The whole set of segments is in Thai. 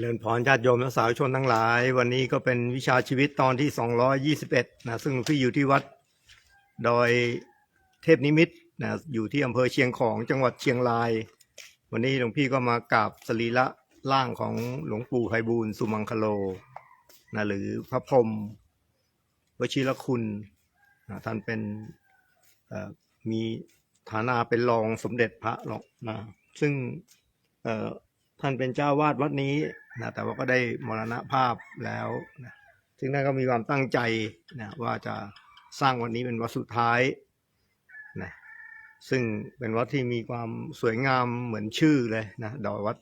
เริญพรญาติโยมและสาธุชนทั้งหลาย วันนี้ก็เป็นวิชาชีวิตตอนที่ 221นะซึ่งพี่อยู่ที่วัดดอยเทพนิมิตนะอยู่ที่อำเภอเชียงของจังหวัดเชียงราย วันนี้หลวงพี่ก็มากราบสรีระร่างของหลวงปู่ไพบูลสุมังคโลนะหรือพระพรหมวชิรคุณนะท่านเป็นมีฐานะเป็นรองสมเด็จพระหรอกนะซึ่ง ท่านเป็นเจ้าวาดวัดนี้นะแต่ว่าก็ได้มรณภาพแล้วนะซึ่งท่านก็มีความตั้งใจนะว่าจะสร้างวันนี้เป็นวัดสุดท้ายนะซึ่งเป็นวัดที่มีความสวยงามเหมือนชื่อเลยนะดอยวัด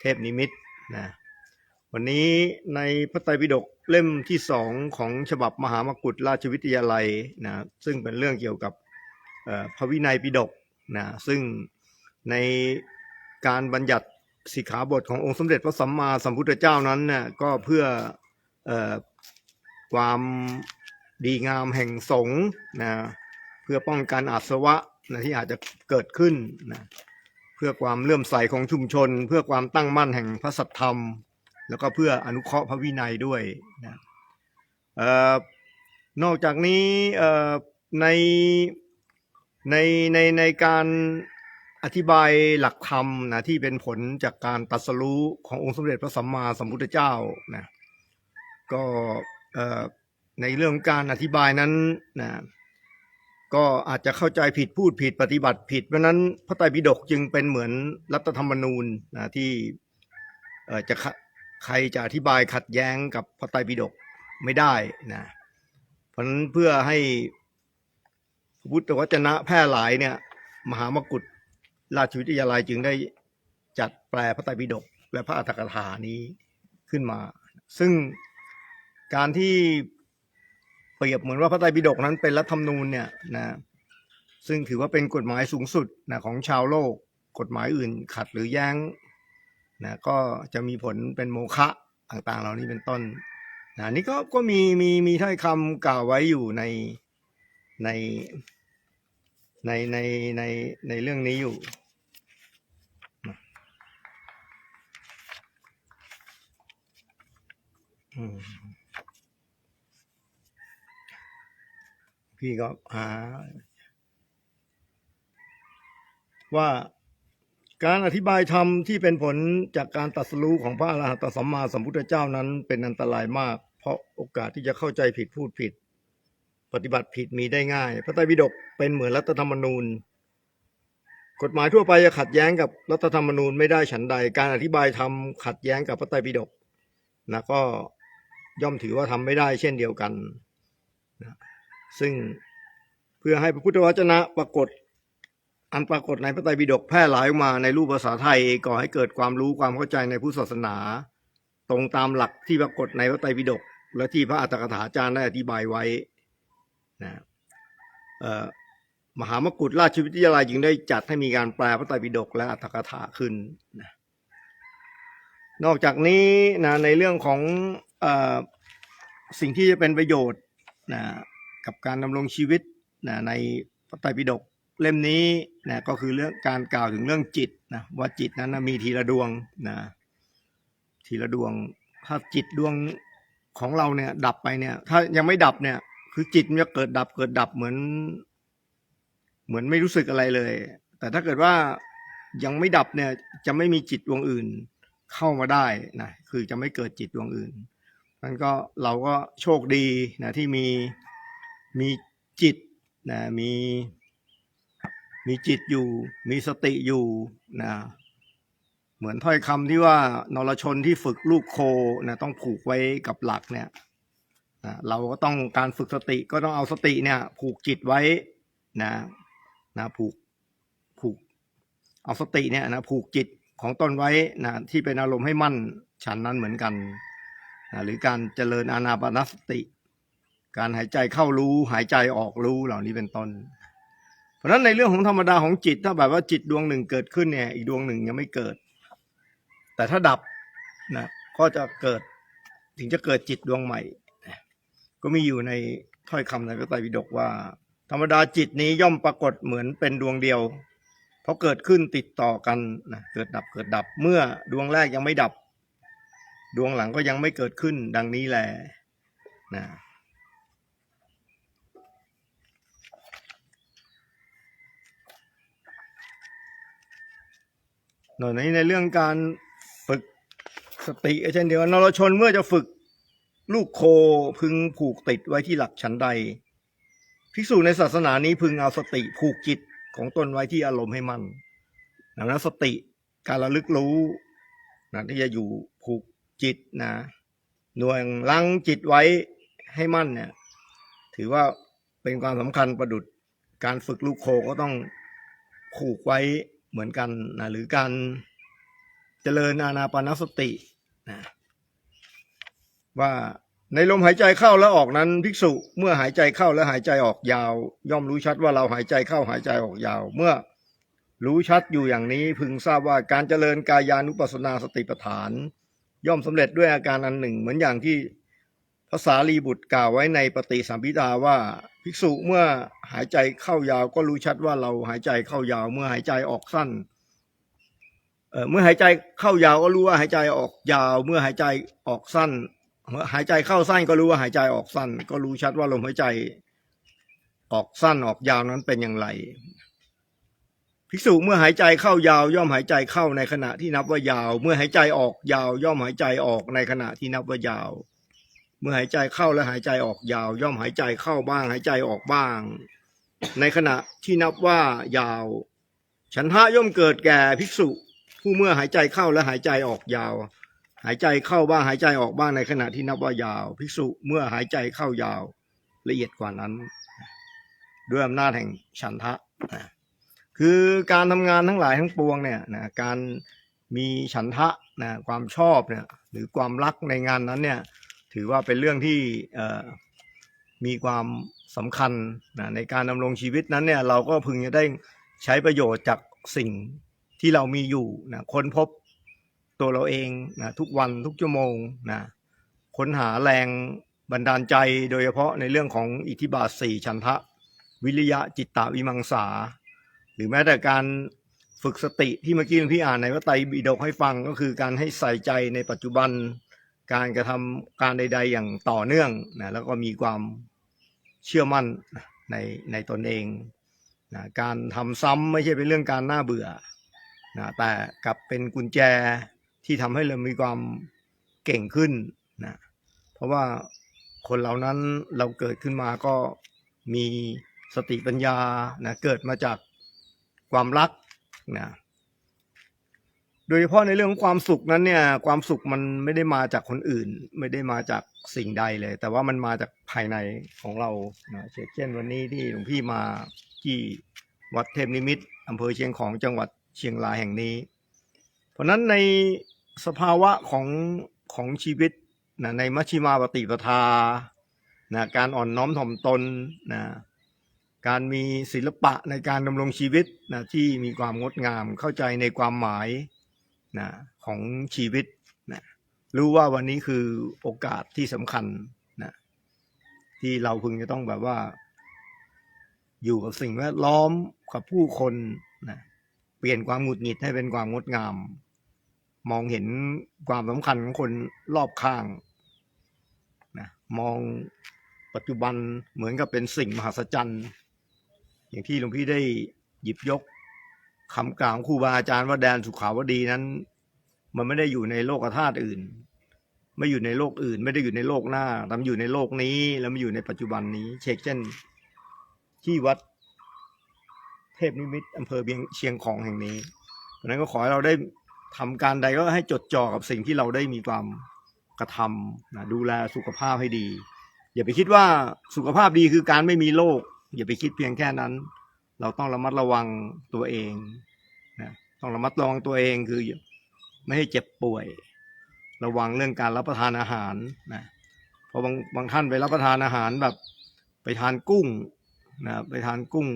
เทพนิมิตนะวันนี้ในพระไตรปิฎกเล่มที่สองของฉบับมหามกุฏราชวิทยาลัยนะซึ่งเป็นเรื่องเกี่ยวกับพระวินัยปิฎกนะซึ่งในการบัญญัติ สิกขาบทขององค์สมเด็จพระสัมมาสัมพุทธเจ้านั้นเนี่ยก็เพื่ออความดีงามแห่งสงฆ์นะเพื่อป้องกันอาสวะนะที่อาจจะเกิดขึ้นนะเพื่อความเลื่อมใสของชุมชน เพื่อความตั้งมั่นแห่งพระสัทธรรม แล้วก็เพื่ออนุเคราะห์พระวินัยด้วยนะออนอกจากนี้ในในในในการ อธิบายหลักธรรมนะที่เป็นผลจากการตรัสรู้ขององค์สมเด็จพระสัมมาสัมพุทธเจ้านะก็ในเรื่องการอธิบายนั้นนะก็อาจจะเข้าใจผิดพูดผิดปฏิบัติผิดเพราะนั้นพระไตรปิฎกจึงเป็นเหมือนรัฐธรรมนูญนะที่จะใครจะอธิบายขัดแย้งกับพระไตรปิฎกไม่ได้นะเพราะนั้นเพื่อให้พุทธวจนะแพร่หลายเนี่ยมหามกุฏ ราชวิทยาลัยจึงได้จัดแปลพระไตรปิฎกและพระอัตถกถานี้ขึ้นมา ซึ่งการที่เปรียบเหมือนว่าพระไตรปิฎกนั้นเป็นรัฐธรรมนูญเนี่ยนะซึ่งถือว่าเป็นกฎหมายสูงสุดนะของชาวโลก กฎหมายอื่นขัดหรือแย้งนะก็จะมีผลเป็นโมฆะต่างๆ เหล่านี้เป็นต้นนะนี่ก็ก็มีมีมีถ้อยคำกล่าวไว้อยู่ในในในในในในเรื่องนี้อยู่อืม พี่ก็หา ว่าการอธิบายธรรมที่เป็นผลจากการตรัสรู้ของพระอรหันตสัมมาสัมพุทธเจ้านั้น เป็นอันตรายมาก เพราะโอกาสที่จะเข้าใจผิดพูดผิด ปฏิบัติผิดมีได้ง่าย พระไตรปิฎกเป็นเหมือนรัฐธรรมนูญ กฎหมายทั่วไปจะขัดแย้งกับรัฐธรรมนูญไม่ได้ฉันใด การอธิบายธรรมขัดแย้งกับพระไตรปิฎกนะก็ ย่อมถือว่าทำไม่ได้เช่นเดียวกันนะซึ่งเพื่อให้พระพุทธวจนะปรากฏ อันปรากฏในพระไตรปิฎกแพร่หลายออกมาในรูปภาษาไทยก่อให้เกิดความรู้ความเข้าใจในพุทธศาสนา ตรงตามหลักที่ปรากฏในพระไตรปิฎกและที่พระอัตถกถาจารย์ได้อธิบายไว้นะมหามกุฏราชวิทยาลัยจึงได้จัดให้มีการแปลพระไตรปิฎกและอัตถกถาขึ้นนะนอกจากนี้นะในเรื่องของ สิ่งที่จะเป็นประโยชน์นะกับการดำรงชีวิตนะในพระไตรปิฎกเล่มนี้นะก็คือเรื่องการกล่าวถึงเรื่องจิตนะว่าจิตนั้นนะมีทีละดวงนะทีละดวงถ้าจิตดวงของเราเนี่ย ดับไปเนี่ย ถ้ายังไม่ดับเนี่ย คือจิตมันจะเกิดดับเกิดดับเหมือน เหมือนไม่รู้สึกอะไรเลย แต่ถ้าเกิดว่ายังไม่ดับเนี่ย จะไม่มีจิตดวงอื่น เข้ามาได้นะคือจะไม่เกิดจิตดวงอื่น มันก็เราก็โชคดีนะที่มีมีจิตนะมีมีจิตอยู่มีสติอยู่นะเหมือนถ้อยคำที่ว่านรชนที่ฝึกลูกโคนะต้องผูกไว้กับหลักเนี่ยนะเราก็ต้องการฝึกสติก็ต้องเอาสติเนี่ย ผูกจิตไว้นะนะผูกผูกเอาสติเนี่ยนะผูกจิตของตนไว้นะที่เป็นอารมณ์ให้มั่นฉันนั้นเหมือนกัน หรือการเจริญอานาปนสติ การหายใจเข้ารู้หายใจออกรู้เหล่านี้เป็นต้น เพราะฉะนั้นในเรื่องของธรรมดาของจิต ถ้าแบบว่าจิตดวงหนึ่งเกิดขึ้นเนี่ยอีกดวงหนึ่งยังไม่เกิด แต่ถ้าดับนะก็จะเกิดถึงจะเกิดจิตดวงใหม่ ก็มีอยู่ในถ้อยคำในพระไตรปิฎกว่า ธรรมดาจิตนี้ย่อมปรากฏเหมือนเป็นดวงเดียวเพราะเกิดขึ้นติดต่อกันนะเกิดดับเกิดดับเมื่อดวงแรกยังไม่ดับ ดวงหลังก็ยังไม่เกิดขึ้นดังนี้แหละนะหน่อยนี้ในเรื่องการฝึกสติเช่นเดียวกันนรชนเมื่อจะฝึกลูกโคพึงผูกติดไว้ที่หลักชั้นใด ภิกษุในศาสนานี้พึงเอาสติผูกจิตของตนไว้ที่อารมณ์ให้มั่นดังนั้นสติการระลึกรู้นะที่จะอยู่ผูก จิตนะหน่วยลังจิตไว้ให้มั่นเนี่ย ถือว่าเป็นความสำคัญประดุดการฝึกลูกโคก็ต้องผูกไว้เหมือนกันนะหรือการเจริญอานาปานสตินะว่าในลมหายใจเข้าและออกนั้นภิกษุ เมื่อหายใจเข้าและหายใจออกยาว ย่อมรู้ชัดว่าเราหายใจเข้าหายใจออกยาว เมื่อรู้ชัดอยู่อย่างนี้พึงทราบว่าการเจริญกายานุปัสสนาสติปัฏฐาน ย่อมสำเร็จด้วยอาการอันหนึ่ง เหมือนอย่างที่ภาษาลีบุตรกล่าวไว้ในปฏิสัมพิทาว่าภิกษุเมื่อหายใจเข้ายาวก็รู้ชัดว่าเราหายใจเข้ายาว เมื่อหายใจออกสั้นเอ่อเมื่อหายใจเข้ายาวก็รู้ว่าหายใจออกยาว เมื่อหายใจออกสั้นเมื่อหายใจเข้าสั้นก็รู้ว่าหายใจออกสั้น ก็รู้ชัดว่าลมหายใจ ออกสั้นออกยาวนั้นเป็นอย่างไร ภิกษุเมื่อหายใจเข้ายาวย่อมหายใจเข้าในขณะที่นับว่ายาว เมื่อหายใจออกยาวย่อมหายใจออกในขณะที่นับว่ายาว เมื่อหายใจเข้าและหายใจออกยาว ย่อมหายใจเข้าบ้าง หายใจออกบ้าง ในขณะที่นับว่ายาว ฉันทะย่อมเกิดแก่ภิกษุ ผู้เมื่อหายใจเข้าและหายใจออกยาว หายใจเข้าบ้างหายใจออกบ้างในขณะที่นับว่ายาว ภิกษุเมื่อหายใจเข้ายาว ละเอียดกว่านั้น ด้วยอำนาจแห่งฉันทะนะ คือการทำงานทั้งหลายทั้งปวงเนี่ยนะการมีฉันทะนะความชอบเนี่ยหรือความรักในงานนั้นเนี่ยถือว่าเป็นเรื่องที่มีความสำคัญนะในการดำรงชีวิตนั้นเนี่ยเราก็พึงจะได้ใช้ประโยชน์จากสิ่งที่เรามีอยู่นะค้นพบตัวเราเองนะทุกวันทุกชั่วโมงนะค้นหาแรงบันดาลใจโดยเฉพาะในเรื่องของอิทธิบาทสี่ชันทะ วิริยะจิตตวิมังสา หรือแม้แต่การฝึกสติที่เมื่อกี้หลวงพี่อ่านในพระไตรปิฎกให้ฟังก็คือการให้ใส่ใจในปัจจุบันการกระทำการใด ๆ อย่างต่อเนื่องนะแล้วก็มีความเชื่อมั่นในในตนเองนะการทำซ้ำไม่ใช่เป็นเรื่องการน่าเบื่อนะแต่กลับเป็นกุญแจที่ทำให้เรามีความเก่งขึ้นนะเพราะว่าคนเหล่านั้นเราเกิดขึ้นมาก็มีสติปัญญานะเกิดมาจาก ความรักนะโดยเฉพาะในเรื่องของความสุขนั้นเนี่ย ความสุขมันไม่ได้มาจากคนอื่น ไม่ได้มาจากสิ่งใดเลย แต่ว่ามันมาจากภายในของเรานะเช่นวันนี้ที่หลวงพี่มาที่วัดเทพนิมิตอำเภอเชียงของจังหวัดเชียงรายแห่งนี้ เพราะฉะนั้นในสภาวะของของชีวิตนะในมัชฌิมาปฏิปทานะการอ่อนน้อมถ่อมตนนะ การมีศิลปะในการดำรงชีวิตนะที่มีความงดงามเข้าใจในความหมายนะของชีวิตนะรู้ว่าวันนี้คือโอกาสที่สำคัญนะที่เราพึงจะต้องแบบว่า อยู่กับสิ่งแวดล้อมกับผู้คนนะเปลี่ยนความหงุดหงิดให้เป็นความงดงาม มองเห็นความสำคัญของคนรอบข้างนะมองปัจจุบันเหมือนกับเป็นสิ่งมหัศจรรย์ อย่างที่หลวงพี่ได้หยิบยกคำกล่าวของครูบาอาจารย์ว่าแดนสุขาวดีนั้น มันไม่ได้อยู่ในโลกธาตุอื่น ไม่อยู่ในโลกอื่น ไม่ได้อยู่ในโลกหน้าแต่มันอยู่ในโลกนี้ แล้วมันอยู่ในปัจจุบันนี้ เชกเช่น ที่วัดเทพนิมิตอำเภอเบียงเชียงของแห่งนี้เพราะนั้นก็ขอให้เราได้ทำการใดก็ให้จดจ่อกับสิ่งที่เราได้มีความกระทำนะดูแลสุขภาพให้ดี อย่าไปคิดว่าสุขภาพดีคือการไม่มีโรค อย่าไปคิดเพียงแค่นั้น เราต้องระมัดระวังตัวเองนะต้องระมัดระวังตัวเองคือไม่ให้เจ็บป่วย ระวังเรื่องการรับประทานอาหารนะเพราะบางบางท่านไปรับประทานอาหารแบบไปทานกุ้งนะไปทานกุ้ง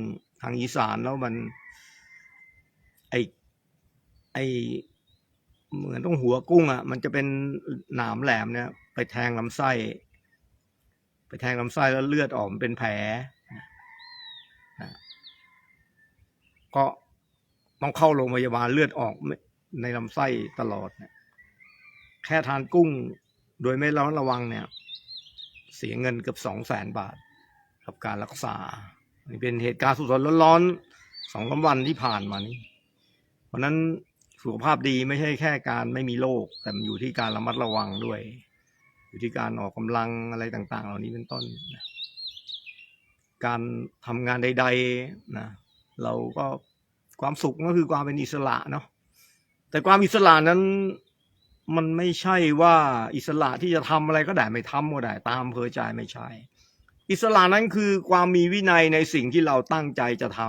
ทางอีสานแล้วมันไอไอเหมือนต้องหัวกุ้งอะ มันจะเป็นหนามแหลมเนี่ย ไปแทงลำไส้ ไปแทงลำไส้แล้วเลือดออกมันเป็นแผลนะ ก็ต้องเข้าโรงพยาบาลเลือดออกในลำไส้ตลอดนะแค่ทานกุ้งโดยไม่ระมัดระวังเนี่ย เสียเงินเกือบสองแสนบาท กับการรักษานี่เป็นเหตุการณ์สดๆร้อนๆสองสามวันที่ผ่านมานี้ เพราะนั้นสุขภาพดีไม่ใช่แค่การไม่มีโรคแต่มันอยู่ที่การระมัดระวังด้วย อยู่ที่การออกกำลังอะไรต่าง ๆ เหล่านี้เป็นต้นนะการทำงานใด ๆ นะ เราก็ความสุขก็คือความเป็นอิสระเนาะแต่ความอิสระนั้นมันไม่ใช่ว่าอิสระที่จะทำอะไรก็ได้ไม่ทำก็ได้ตามเพอใจไม่ใช่ อิสระนั้นคือความมีวินัยในสิ่งที่เราตั้งใจจะท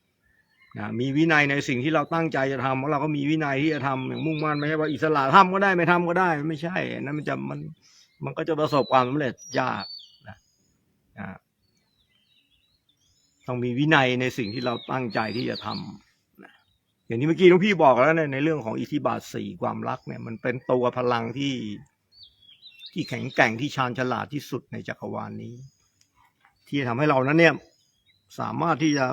ำนะมีวินัยในสิ่งที่เราตั้งใจจะทำแล้วเราก็มีวินัยที่จะทำอย่างมุ่งมั่นไม่ใช่ว่าอิสระทำก็ได้ไม่ทำก็ได้ไม่ใช่นั่นมันจะมันมันก็จะประสบความสำเร็จยากนะนะ ต้องมีวินัยในสิ่งที่เราตั้งใจที่จะทำนะอย่างที่เมื่อกี้หลวงพี่บอกแล้วเนี่ยในเรื่องของอิทธิบาทสี่ความรักเนี่ยมันเป็นตัวพลังที่ที่แข็งแกร่งที่ชาญฉลาดที่สุดในจักรวาลนี้ ที่จะทำให้เรานั้นเนี่ยสามารถที่จะ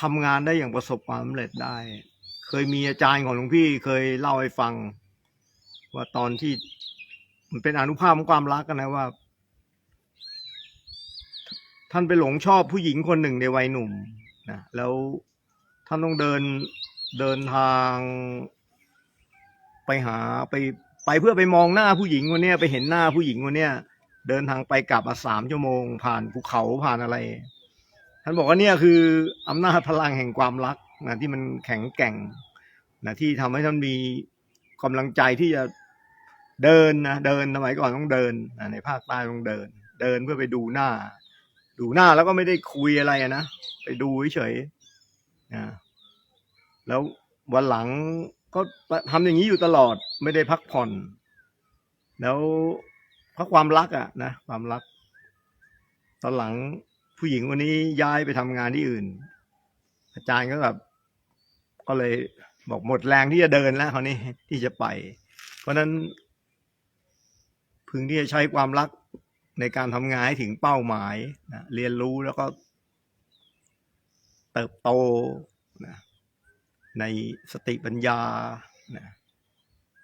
ทำงานได้อย่างประสบความสำเร็จได้ เคยมีอาจารย์ของหลวงพี่เคยเล่าให้ฟัง ว่าตอนที่มันเป็นอนุภาพของความรักกันนะว่า ท่านไปหลงชอบผู้หญิงคนหนึ่งในวัยหนุ่มนะแล้วท่านต้องเดินเดินทาง ไปหาไปไปเพื่อไปมองหน้าผู้หญิงคนเนี้ยไปเห็นหน้าผู้หญิงคนเนี้ยเดินทางไปกลับมาสามชั่วโมง ผ่านภูเขาผ่านอะไร ท่านบอกว่าเนี่ยคืออำนาจพลังแห่งความรักนะที่มันแข็งแกร่งนะที่ทำให้ท่านมีกำลังใจที่จะเดินนะเดินสมัยก่อนต้องเดินนะในภาคใต้ต้องเดิน เดินเพื่อไปดูหน้า ดูหน้าแล้วก็ไม่ได้คุยอะไรนะไปดูเฉยๆนะแล้ววันหลังก็ทำอย่างนี้อยู่ตลอด ไม่ได้พักผ่อน แล้วเพราะความรักอะนะความรัก ตอนหลังผู้หญิงคนนี้ย้ายไปทำงานที่อื่น อาจารย์ก็แบบก็เลยบอกหมดแรงที่จะเดินแล้วคราวนี้ที่จะไป เพราะนั้นพึงที่จะใช้ความรัก ในการทำงานให้ถึงเป้าหมายนะเรียนรู้แล้วก็ เติบโตนะในสติปัญญานะ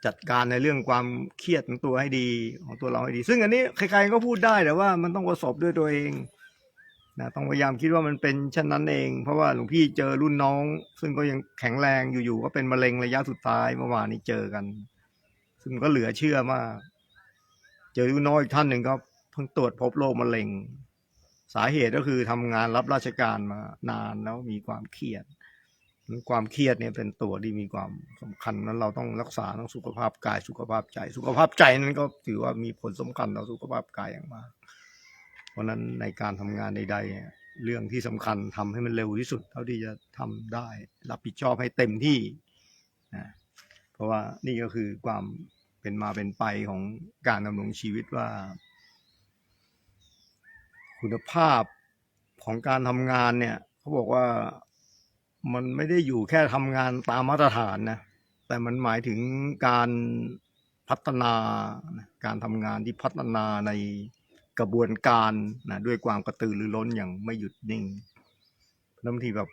จัดการในเรื่องความเครียดของตัวให้ดีของตัวเราให้ดี ซึ่งอันนี้ใครๆก็พูดได้แต่ว่ามันต้องประสบด้วยตัวเองนะต้องพยายามคิดว่ามันเป็นเช่นนั้นเอง เพราะว่าหลวงพี่เจอรุ่นน้อง ซึ่งก็ยังแข็งแรงอยู่ๆก็เป็นมะเร็งระยะสุดท้ายเมื่อวานนี้เจอกัน ซึ่งก็เหลือเชื่อมาก เจอรุ่นน้องอีกท่านหนึ่งก็เพิ่งตรวจพบโรคมะเร็ง สาเหตุก็คือทำงานรับราชการมานานแล้วมีความเครียด ความเครียดเนี่ยเป็นตัวที่มีความสำคัญนั้นเราต้องรักษาทั้งสุขภาพกายสุขภาพใจ สุขภาพใจนั้นก็ถือว่ามีผลสำคัญต่อสุขภาพกายอย่างมาก เพราะฉะนั้นในการทำงานใดๆเนี่ยเรื่องที่สำคัญทำให้มันเร็วที่สุด เท่าที่จะทำได้ รับผิดชอบให้เต็มที่นะเพราะว่านี่ก็คือความเป็นมาเป็นไปของการดำรงชีวิตว่า คุณภาพของการทำงานเนี่ยเขาบอกว่ามันไม่ได้อยู่แค่ทำงานตามมาตรฐานนะแต่มันหมายถึงการพัฒนาการทำงานที่พัฒนาในกระบวนการนะด้วยความกระตือรือร้นอย่างไม่หยุดนิ่งแล้วบางทีแบบ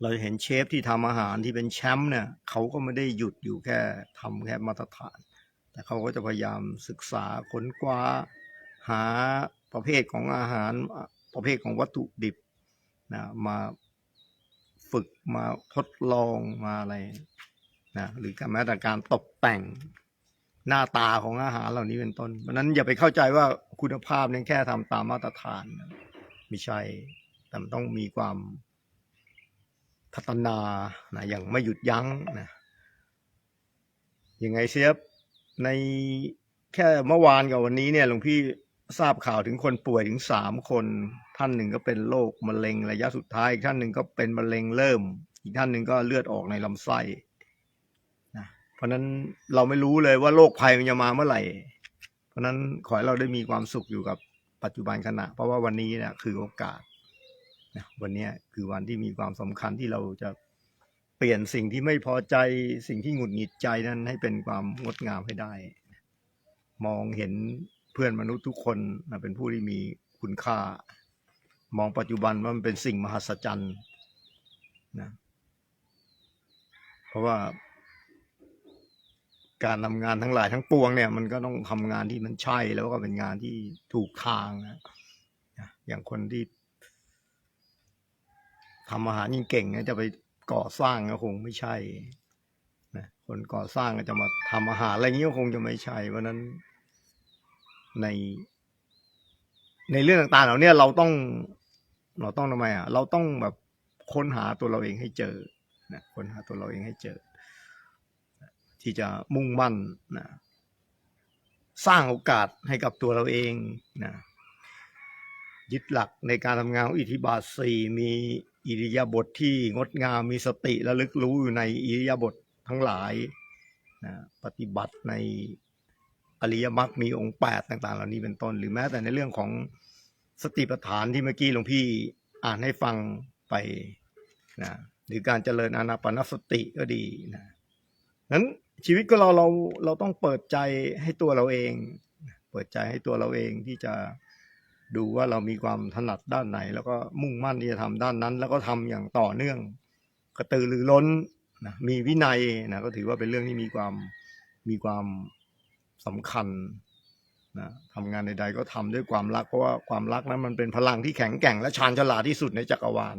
เราจะเห็นเชฟที่ทำอาหารที่เป็นแชมป์เนี่ยเขาก็ไม่ได้หยุดอยู่แค่ทำแค่มาตรฐาน แต่เขาก็จะพยายามศึกษาค้นคว้าหา ประเภทของอาหารประเภทของวัตถุดิบนะมาฝึกมาทดลองมาอะไรนะหรือการแม้แต่การตกแต่งหน้าตาของอาหารเหล่านี้เป็นต้นเพราะนั้นอย่าไปเข้าใจว่าคุณภาพเนี่ยแค่ทำตามมาตรฐานไม่ใช่แต่มันต้องมีความพัฒนานะอย่างไม่หยุดยั้งนะยังไงเสียในแค่เมื่อวานกับวันนี้เนี่ยหลวงพี่ ทราบข่าวถึงคนป่วยถึงสามคน ท่านหนึ่งก็เป็นโรคมะเร็งระยะสุดท้ายอีกท่านหนึ่งก็เป็นมะเร็งเริ่ม อีกท่านหนึ่งก็เลือดออกในลำไส้นะเพราะนั้นเราไม่รู้เลยว่าโรคภัยมันจะมาเมื่อไหร่ เพราะนั้นขอให้เราได้มีความสุขอยู่กับปัจจุบันขณะ เพราะว่าวันนี้เนี่ยคือโอกาสนะวันนี้คือวันที่มีความสำคัญที่เราจะเปลี่ยนสิ่งที่ไม่พอใจสิ่งที่หงุดหงิดใจนั้นให้เป็นความงดงามให้ได้ มองเห็น เพื่อนมนุษย์ทุกคนนะเป็นผู้ที่มีคุณค่า มองปัจจุบันว่ามันเป็นสิ่งมหัศจรรย์นะเพราะว่าการทำงานทั้งหลายทั้งปวงเนี่ยมันก็ต้องทำงานที่มันใช่แล้วก็เป็นงานที่ถูกทางนะอย่างคนที่ทำอาหารยิ่งเก่งนะจะไปก่อสร้างก็คงไม่ใช่นะคนก่อสร้างก็จะมาทำอาหารอะไรอย่างนี้ก็คงจะไม่ใช่เพราะนั้น ในในเรื่องต่างๆเหล่าเนี้ยเราต้อง เราต้องทำไมอะ เราต้องแบบค้นหาตัวเราเองให้เจอนะค้นหาตัวเราเองให้เจอ ที่จะมุ่งมั่นนะสร้างโอกาสให้กับตัวเราเองนะยึดหลักในการทำงานของอิทธิบาทสี่มีอิริยาบถทที่งดงามมีสติและลึกรู้อยู่ในอิริยาบถทั้งหลายนะปฏิบัติใน ริยมรรคมีองค์แปดต่าง ๆ เหล่านี้เป็นต้น หรือแม้แต่ในเรื่องของสติปัฏฐานที่เมื่อกี้หลวงพี่อ่านให้ฟังไปนะหรือการเจริญอานาปานสติก็ดีนะนั้นชีวิตก็เราเราเราต้องเปิดใจให้ตัวเราเอง เปิดใจให้ตัวเราเองที่จะดูว่าเรามีความถนัดด้านไหน แล้วก็มุ่งมั่นที่จะทำด้านนั้น แล้วก็ทำอย่างต่อเนื่องกระตือรือร้นนะมีวินัยนะก็ถือว่าเป็นเรื่องที่มีความมีความ สำคัญนะทำงานใดๆก็ทำด้วยความรัก เพราะว่าความรักนั้นมันเป็นพลังที่แข็งแกร่งและชาญฉลาดที่สุดในจักรวาล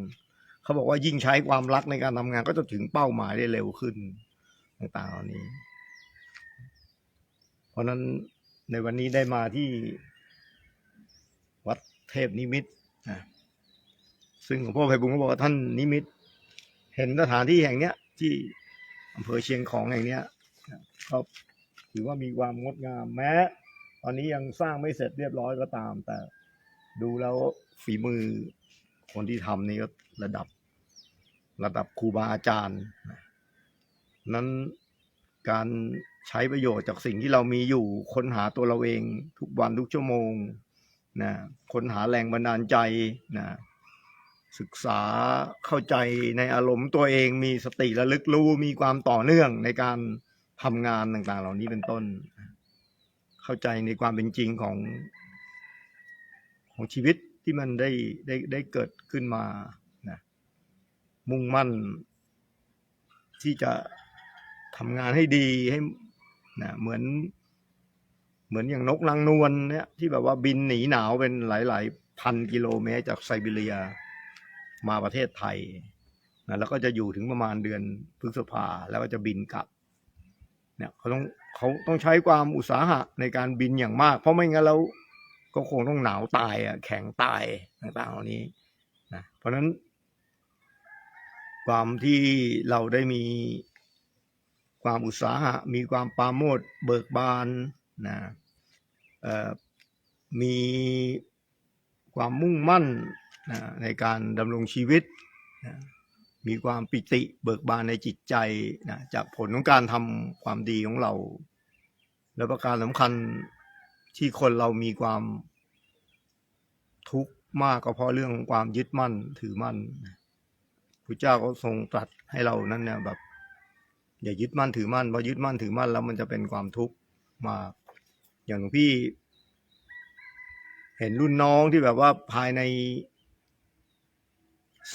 เขาบอกว่ายิ่งใช้ความรักในการทำงานก็จะถึงเป้าหมายได้เร็วขึ้นต่างๆเหล่านี้ เพราะฉะนั้นในวันนี้ได้มาที่วัดเทพนิมิตนะซึ่งหลวงพ่อไพบุญก็บอกว่าท่านนิมิต เห็นสถานที่แห่งเนี้ยที่อำเภอเชียงของแห่งเนี้ยก็ ถือว่ามีความงดงามแม้ ตอนนี้ยังสร้างไม่เสร็จเรียบร้อยก็ตาม แต่ดูแล้วฝีมือคนที่ทำนี่ก็ระดับ ระดับครูบาอาจารย์นะนั้นการใช้ประโยชน์จากสิ่งที่เรามีอยู่ค้นหาตัวเราเองทุกวันทุกชั่วโมงนะค้นหาแรงบันดาลใจนะศึกษาเข้าใจในอารมณ์ตัวเองมีสติระลึกรู้มีความต่อเนื่องในการ ทำงานต่างๆ เหล่านี้เป็นต้น เข้าใจในความเป็นจริงของ ของชีวิตที่มันได้ได้ได้เกิดขึ้นมานะมุ่งมั่น ที่จะทำงานให้ดีให้นะเหมือน เหมือนอย่างนกนางนวลเนี่ยที่แบบว่าบินหนีหนาวเป็นหลาย ๆ พันกิโลเมตรจากไซบีเรียมาประเทศไทยนะแล้วก็จะอยู่ถึงประมาณเดือนพฤษภาแล้วก็จะบินกลับ เนี่ยเขาต้องเขาต้องใช้ความอุตสาหะในการบินอย่างมาก เพราะไม่งั้นแล้วก็คงต้องหนาวตายอะแข็งตายต่างๆเหล่านี้นะเพราะฉะนั้น ความที่เราได้มีความอุตสาหะ มีความปาโมดเบิกบานนะเอ่อมีความมุ่งมั่นนะในการดำรงชีวิตนะ มีความปิติเบิกบานในจิตใจนะจากผลของการทำความดีของเรา และประการสำคัญที่คนเรามีความทุกข์มากก็เพราะเรื่องของความยึดมั่นถือมั่นพระเจ้าก็ทรงตรัสให้เรานั้นเนี่ยแบบ อย่ายึดมั่นถือมั่นพอยึดมั่นถือมั่นแล้วมันจะเป็นความทุกข์มาก อย่างหลวงพี่ เห็นรุ่นน้องที่แบบว่าภายใน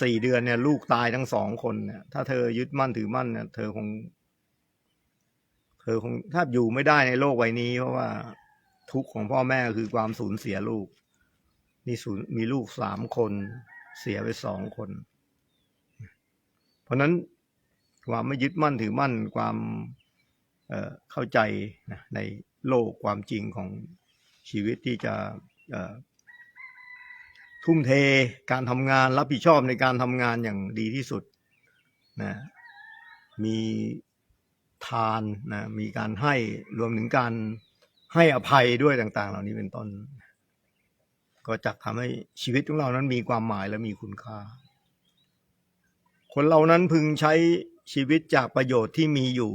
สี่เดือนเนี่ย ลูกตายทั้งสองคนเนี่ยถ้าเธอยึดมั่นถือมั่นเนี่ยเธอคง เธอคงแทบอยู่ไม่ได้ในโลกใบนี้ เพราะว่า ทุกข์ของพ่อแม่คือความสูญเสียลูก นี่สูญมีลูกสามคนเสียไปสองคน เพราะนั้นความไม่ยึดมั่นถือมั่นความเเข้าใจนะในโลกความจริงของชีวิตที่จะ ทุ่มเทการทำงานรับผิดชอบในการทำงานอย่างดีที่สุดนะมีทานนะมีการให้รวมถึงการให้อภัยด้วยต่าง ๆ เหล่านี้เป็นต้น ก็จะทำให้ชีวิตของเรานั้นมีความหมายและมีคุณค่า คนเรานั้นพึงใช้ชีวิตจากประโยชน์ที่มีอยู่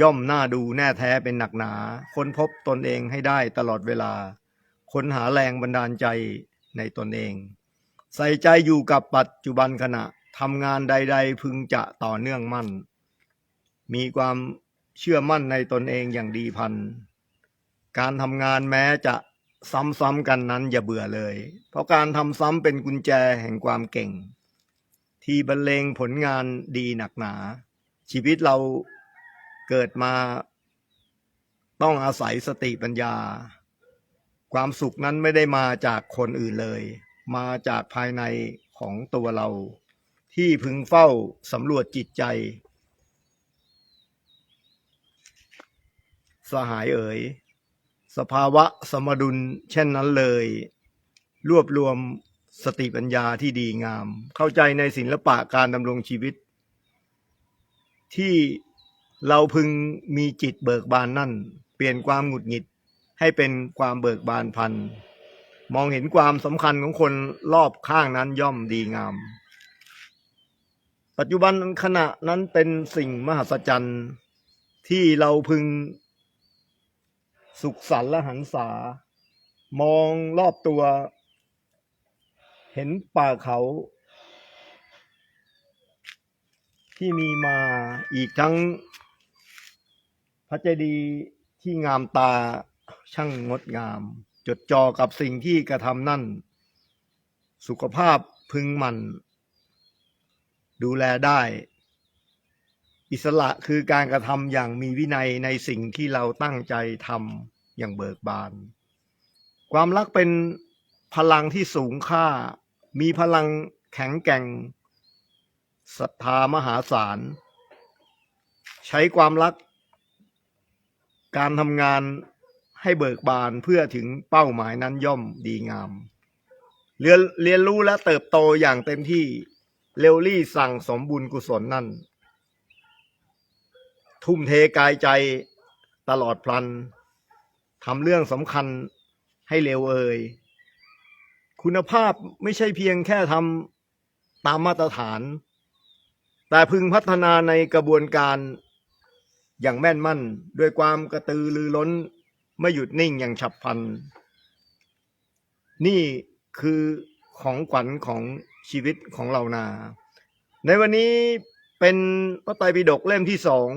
ย่อมน่าดูแน่แท้เป็นหนักหนา ค้นพบตนเองให้ได้ตลอดเวลา ค้นหาแรงบันดาลใจ ในตนเอง ใส่ใจอยู่กับปัจจุบันขณะทำงานใด ๆ พึงจะต่อเนื่องมั่น มีความเชื่อมั่นในตนเองอย่างดีพัน การทำงานแม้จะซ้ำๆกันนั้นอย่าเบื่อเลย เพราะการทำซ้ำเป็นกุญแจแห่งความเก่ง ที่บรรเลงผลงานดีหนักหนา ชีวิตเราเกิดมาต้องอาศัยสติปัญญา ความสุขนั้นไม่ได้มาจากคนอื่นเลย มาจากภายในของตัวเรา ที่พึงเฝ้าสำรวจจิตใจ สหายเอ๋ย สภาวะสมดุลเช่นนั้นเลย รวบรวมสติปัญญาที่ดีงาม เข้าใจในศิลปะการดำรงชีวิต ที่เราพึงมีจิตเบิกบานนั่น เปลี่ยนความหงุดหงิด ให้เป็นความเบิกบานพันมองเห็นความสำคัญของคนรอบข้างนั้นย่อมดีงาม ปัจจุบันขณะนั้นเป็นสิ่งมหัศจรรย์ที่เราพึง สุขสันและหันษามองรอบตัว เห็นป่าเขา ที่มีมาอีกทั้ง พระเจดีย์ที่งามตา ช่างงดงาม จดจ่อกับสิ่งที่กระทำนั่น สุขภาพพึงมัน ดูแลได้ อิสระคือการกระทำอย่างมีวินัยในสิ่งที่เราตั้งใจทำอย่างเบิกบาน ความรักเป็นพลังที่สูงค่า มีพลังแข็งแกร่งศรัทธามหาศาล ใช้ความรัก การทำงาน ให้เบิกบานเพื่อถึงเป้าหมายนั้นย่อมดีงาม เรียนเรียนรู้และเติบโตอย่างเต็มที่เร็วรี่สั่งสมบุญกุศลนั่น ทุ่มเทกายใจตลอดพลันทำเรื่องสำคัญให้เร็วเอ่ยคุณภาพไม่ใช่เพียงแค่ทำตามมาตรฐาน แต่พึงพัฒนาในกระบวนการอย่างแม่นมั่น ด้วยความกระตือรือร้น ไม่หยุดนิ่งอย่างฉับพลัน นี่คือของขวัญของชีวิตของเรานา ในวันนี้เป็นพระไตรปิฎกเล่มที่สอง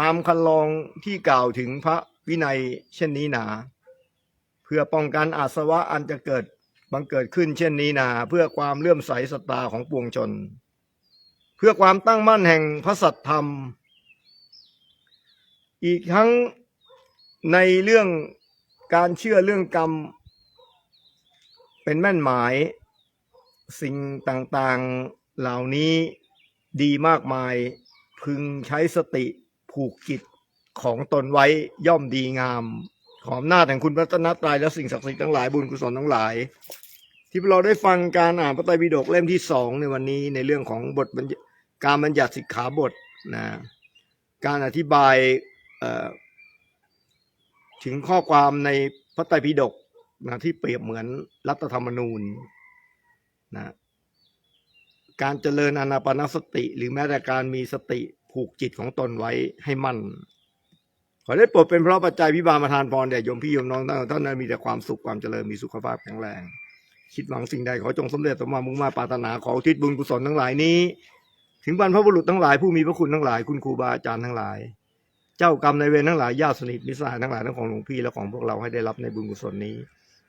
ตามคันลองที่กล่าวถึงพระวินัยเช่นนี้หนา เพื่อป้องกันอาสวะอันจะเกิดบังเกิดขึ้นเช่นนี้นา เพื่อความเลื่อมใสศรัทธาของปวงชน เพื่อความตั้งมั่นแห่งพระสัตธรรม อีกทั้ง ในเรื่องการเชื่อเรื่องกรรม เป็นแม่นหมาย สิ่งต่างๆเหล่านี้ดีมากมายพึงใช้สติผูกจิตของตนไว้ย่อมดีงาม ขออำนาแห่งคุณพระรัตนตรัยและสิ่งศักดิ์สิทธิ์ทั้งหลายบุญกุศลทั้งหลาย ที่เราได้ฟังการอ่านพระไตรปิฎกเล่มที่สองในวันนี้ในเรื่องของบทบการบัญญัติสิกขาบทนะการอธิบายเอ่อ ถึงข้อความในพระไตรปิฎกนะที่เปรียบเหมือนรัฐธรรมนูญนะการเจริญอานาปานสติ หรือแม้แต่การมีสติผูกจิตของตนไว้ให้มั่น ขอได้โปรดเป็นเพราะปัจจัยพิบาลประทานพรแด่โยมพี่โยมน้องท่านท่านนั้นมีแต่ความสุขความเจริญมีสุขภาพแข็งแรง คิดหวังสิ่งใดขอจงสำเร็จสมมามุ่งมาปรารถนาขอทิศบุญกุศลทั้งหลายนี้ ถึงบรรพบุรุษทั้งหลายผู้มีพระคุณทั้งหลายคุณครูบาอาจารย์ทั้งหลาย เจ้ากรรมในเวรทั้งหลายญาติสนิทมิตรสหายทั้งหลายทั้งของหลวงพี่และของพวกเราให้ได้รับในบุญกุศลนี้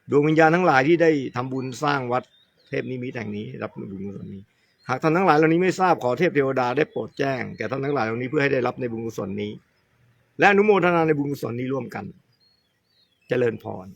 ดวงวิญญาณทั้งหลายที่ได้ทำบุญสร้างวัดเทพนิมิตแห่งนี้รับในบุญกุศลนี้ หากท่านทั้งหลายเหล่านี้ไม่ทราบขอเทพเทวดาได้โปรดแจ้งแก่ท่านทั้งหลายเหล่านี้เพื่อให้ได้รับในบุญกุศลนี้ และอนุโมทนาในบุญกุศลนี้ร่วมกัน เจริญพร